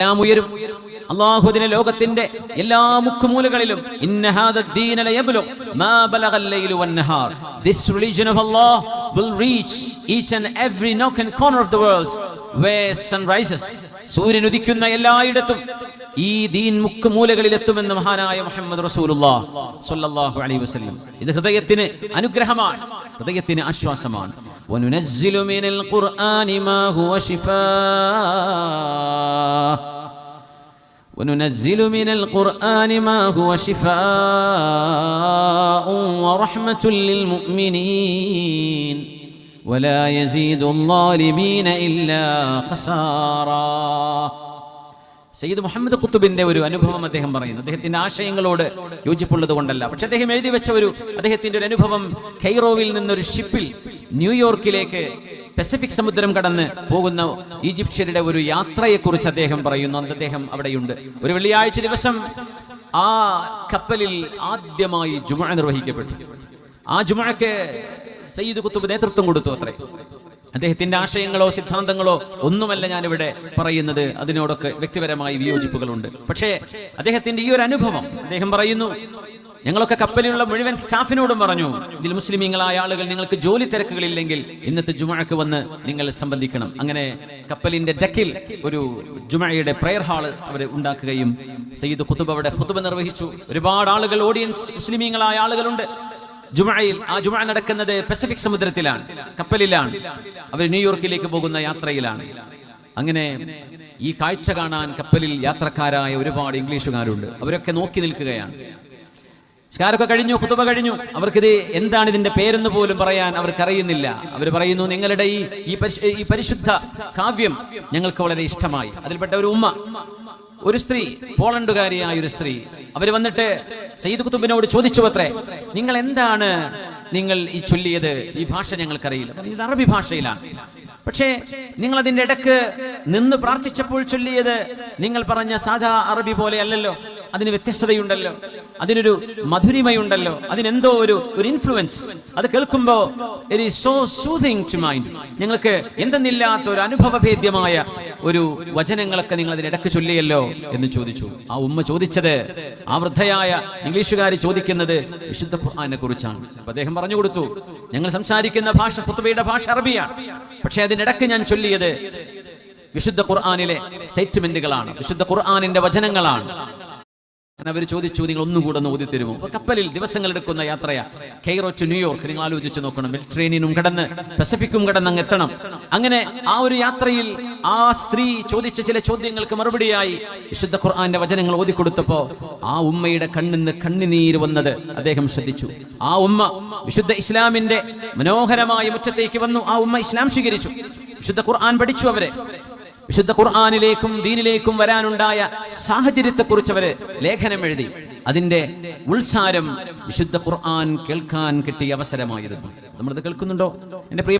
എല്ലാം ഉയരും അള്ളാഹുദിനെ ലോകത്തിന്റെ എല്ലാ മുക്കുമൂലകളിലും ഇന്ന ഹാദ ദീന ലയബ്ലു മാ ബലഗൽ ലൈലു വന്നഹാർ this religion of Allah will reach each and every nook and corner of the world where sun rises സൂര്യൻ ഉദിക്കുന്ന എല്ലായിടത്തും ഈ ദീൻ മുക്കുമൂലകളിൽ എത്തുമെന്ന് മഹാനായ മുഹമ്മദ് റസൂലുള്ളാഹ് സ്വല്ലല്ലാഹു അലൈഹി വസല്ലം ഇത് ഹൃദയത്തിന് അനുഗ്രഹമാണ് ഹൃദയത്തിന് ആശ്വാസമാണ് وننزل من القرآن ما هو شفاء وننزل من القرآن ما هو شفاء ورحمة للمؤمنين ولا يزيد الظالمين إلا خسارا സയ്യിദ് മുഹമ്മദ് കുത്തുബിന്റെ ഒരു അനുഭവം അദ്ദേഹം പറയുന്നു അദ്ദേഹത്തിന്റെ ആശയങ്ങളോട് യോജിപ്പുള്ളത് കൊണ്ടല്ല പക്ഷെ അദ്ദേഹം എഴുതി വെച്ച ഒരു അദ്ദേഹത്തിന്റെ ഒരു അനുഭവം കൈറോവിൽ നിന്നൊരു ഷിപ്പിൽ ന്യൂയോർക്കിലേക്ക് പസഫിക് സമുദ്രം കടന്ന് പോകുന്ന ഈജിപ്ഷ്യരുടെ ഒരു യാത്രയെക്കുറിച്ച് അദ്ദേഹം പറയുന്നു. അന്ന് അദ്ദേഹം അവിടെയുണ്ട്. ഒരു വെള്ളിയാഴ്ച ദിവസം ആ കപ്പലിൽ ആദ്യമായി ജുമ നിർവഹിക്കപ്പെട്ടു. ആ ജുമക്ക് സയ്യിദ് കുത്തുബ് നേതൃത്വം കൊടുത്തു അത്രേ. അദ്ദേഹത്തിന്റെ ആശയങ്ങളോ സിദ്ധാന്തങ്ങളോ ഒന്നുമല്ല ഞാനിവിടെ പറയുന്നത്. അതിനോടൊക്കെ വ്യക്തിപരമായി വിയോജിപ്പുകളുണ്ട്. പക്ഷേ അദ്ദേഹത്തിന്റെ ഈ ഒരു അനുഭവം അദ്ദേഹം പറയുന്നു ഞങ്ങളൊക്കെ കപ്പലിലുള്ള മുഴുവൻ സ്റ്റാഫിനോടും പറഞ്ഞു ഇതിൽ മുസ്ലിമീങ്ങളായ ആളുകൾ നിങ്ങൾക്ക് ജോലി തിരക്കുകളില്ലെങ്കിൽ ഇന്നത്തെ ജുമഴക്ക് വന്ന് നിങ്ങൾ സംബന്ധിക്കണം. അങ്ങനെ കപ്പലിന്റെ ഡക്കിൽ ഒരു ജുമഴയുടെ പ്രയർ ഹാൾ അവർ ഉണ്ടാക്കുകയും സയ്യിദ് കുത്തുബ് അവിടെ ഖുതുബ നിർവഹിച്ചു. ഒരുപാട് ആളുകൾ ഓഡിയൻസ് മുസ്ലിമീങ്ങളായ ആളുകളുണ്ട്. ജുമയിൽ ആ ജുമ നടക്കുന്നത് പസഫിക് സമുദ്രത്തിലാണ് കപ്പലിലാണ്. അവർ ന്യൂയോർക്കിലേക്ക് പോകുന്ന യാത്രയിലാണ്. അങ്ങനെ ഈ കാഴ്ച കാണാൻ കപ്പലിൽ യാത്രക്കാരായ ഒരുപാട് ഇംഗ്ലീഷുകാരുണ്ട്. അവരൊക്കെ നോക്കി നിൽക്കുകയാണ്. സ്കാരൊക്കെ കഴിഞ്ഞു കുത്തുബ കഴിഞ്ഞു. അവർക്കിത് എന്താണ് ഇതിന്റെ പേരെന്ന് പോലും പറയാൻ അവർക്ക് അറിയുന്നില്ല അവർ പറയുന്നു നിങ്ങളുടെ ഈ ഈ പരിശുദ്ധ കാവ്യം ഞങ്ങൾക്ക് വളരെ ഇഷ്ടമായി. അതിൽപ്പെട്ട ഒരു ഉമ്മ ഒരു സ്ത്രീ പോളണ്ടുകാരിയായ ഒരു സ്ത്രീ അവർ വന്നിട്ട് സയ്യിദ് കുത്തുബിനോട് ചോദിച്ചു അത്രേ നിങ്ങൾ എന്താണ് നിങ്ങൾ ഈ ചൊല്ലിയത്? ഈ ഭാഷ ഞങ്ങൾക്കറിയില്ല. ഇത് അറബി ഭാഷയിലാണ്. പക്ഷേ നിങ്ങൾ അതിന്റെ ഇടയ്ക്ക് നിന്ന് പ്രാർത്ഥിച്ചപ്പോൾ ചൊല്ലിയത് നിങ്ങൾ പറഞ്ഞ സാധാ അറബി പോലെ അല്ലല്ലോ. അതിന് വ്യത്യസ്തതയുണ്ടല്ലോ. അതിനൊരു മധുരിമയുണ്ടല്ലോ. അതിനെന്തോ ഒരു ഒരു ഇൻഫ്ലുവൻസ് അത് കേൾക്കുമ്പോ it is so soothing to mind ഞങ്ങൾക്ക് എന്തെന്നില്ലാത്ത ഒരു അനുഭവഭേദ്യമായ ഒരു വചനങ്ങളൊക്കെ നിങ്ങൾ അതിനിടക്ക് ചൊല്ലിയല്ലോ എന്ന് ചോദിച്ചു. ആ ഉമ്മ ചോദിച്ചത് ആ വൃദ്ധയായ ഇംഗ്ലീഷുകാർ ചോദിക്കുന്നത് വിശുദ്ധ ഖുർആനെ കുറിച്ചാണ്. അപ്പൊ അദ്ദേഹം പറഞ്ഞു കൊടുത്തു ഞങ്ങൾ സംസാരിക്കുന്ന ഭാഷ ഖുത്ബയുടെ ഭാഷ അറബിയാണ് പക്ഷെ അതിനിടക്ക് ഞാൻ ചൊല്ലിയത് വിശുദ്ധ ഖുർആനിലെ സ്റ്റേറ്റ്മെന്റുകളാണ്. വിശുദ്ധ ഖുർആനിന്റെ വചനങ്ങളാണ്. അവർ ചോദിച്ചു നിങ്ങൾ ഒന്നുകൂടെ ഒന്ന് ഓതി തരുമോ കപ്പലിൽ ദിവസങ്ങൾ എടുക്കുന്ന യാത്രയാ. കെയ്റോ ടു ന്യൂയോർക്ക് നിങ്ങൾ ആലോചിച്ച് നോക്കണം. മെഡിറ്ററേനിയനും കടന്ന് പസഫിക്കും കടന്ന് അങ്ങ് എത്തണം അങ്ങനെ ആ ഒരു യാത്രയിൽ ആ സ്ത്രീ ചോദിച്ച ചില ചോദ്യങ്ങൾക്ക് മറുപടിയായി വിശുദ്ധ ഖുർആന്റെ വചനങ്ങൾ ഓതിക്കൊടുത്തപ്പോ ആ ഉമ്മയുടെ കണ്ണിന്ന് കണ്ണിനീര് വന്നത് അദ്ദേഹം ശ്രദ്ധിച്ചു. ആ ഉമ്മ വിശുദ്ധ ഇസ്ലാമിന്റെ മനോഹരമായ മുറ്റത്തേക്ക് വന്നു. ആ ഉമ്മ ഇസ്ലാം സ്വീകരിച്ചു. വിശുദ്ധ ഖുർആൻ പഠിച്ചു അവരെ. വിശുദ്ധ ഖുർആാനിലേക്കും ദീനിലേക്കും വരാനുണ്ടായ സാഹചര്യത്തെക്കുറിച്ച് അവർ ലേഖനം എഴുതി. അതിന്റെ ഉത്സാരം വിശുദ്ധ ഖുർആൻ കേൾക്കാൻ കിട്ടിയ അവസരമായിരുന്നു. നമ്മളത് കേൾക്കുന്നുണ്ടോ? എന്റെ പ്രിയ